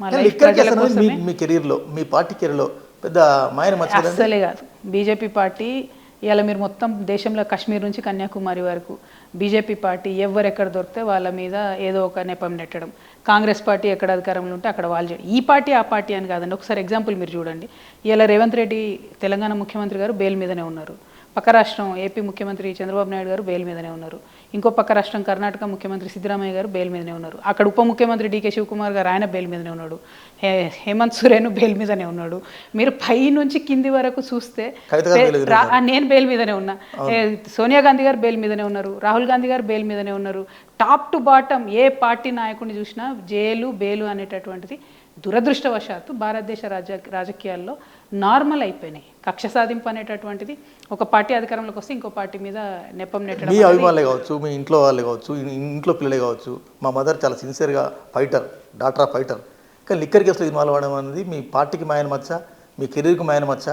మా కెరీర్లో మీ పార్టీ కెరీర్లో పెద్ద మాయన అస్సలే కాదు. బీజేపీ పార్టీ ఇవాళ మీరు మొత్తం దేశంలో కాశ్మీర్ నుంచి కన్యాకుమారి వరకు బీజేపీ పార్టీ ఎవరు ఎక్కడ దొరికితే వాళ్ళ మీద ఏదో ఒక నెపం నెట్టడం. కాంగ్రెస్ పార్టీ ఎక్కడ అధికారంలో ఉంటే అక్కడ వాళ్ళు చేయడం. ఈ పార్టీ ఆ పార్టీ అని కాదండి. ఒకసారి ఎగ్జాంపుల్ మీరు చూడండి. ఇలా రేవంత్ రెడ్డి తెలంగాణ ముఖ్యమంత్రి గారు బెయిల్ మీదనే ఉన్నారు. పక్క రాష్ట్రం ఏపీ ముఖ్యమంత్రి చంద్రబాబు నాయుడు గారు బెయిల్ మీదనే ఉన్నారు. ఇంకో పక్క రాష్ట్రం కర్ణాటక ముఖ్యమంత్రి సిద్ధరామయ్య గారు బెయిల్ మీదనే ఉన్నారు. అక్కడ ఉప ముఖ్యమంత్రి డీకే శివకుమార్ గారు ఆయన బెయిల్ మీదనే ఉన్నాడు. హేమంత్ సోరెన్ బెయిల్ మీదనే ఉన్నాడు. మీరు పై నుంచి కింది వరకు చూస్తే నేను బెయిల్ మీదనే ఉన్నా. సోనియా గాంధీ గారు బెయిల్ మీదనే ఉన్నారు. రాహుల్ గాంధీ గారు బెయిల్ మీదనే ఉన్నారు. టాప్ టు బాటమ్ ఏ పార్టీ నాయకుడిని చూసినా జైలు బెయిలు అనేటటువంటిది దురదృష్టవశాత్తు భారతదేశ రాజ రాజకీయాల్లో నార్మల్ అయిపోయినాయి. కక్ష సాధింపు అనేటటువంటిది ఒక పార్టీ అధికారంలోకి వస్తే ఇంకో పార్టీ మీద నెపం నెట్టడం మీ అభిమానులే కావచ్చు మీ ఇంట్లో వాళ్ళే కావచ్చు ఇంట్లో పిల్లలే కావచ్చు మా మదర్ చాలా సిన్సియర్గా ఫైటర్ డాక్టర్ ఆఫ్ ఫైటర్ కానీ లిక్కర్ కేసులో ఇన్వాల్వ్ అవ్వడం అనేది మీ పార్టీకి మాయన మచ్చ మీ కెరీర్కి మాయన మచ్చ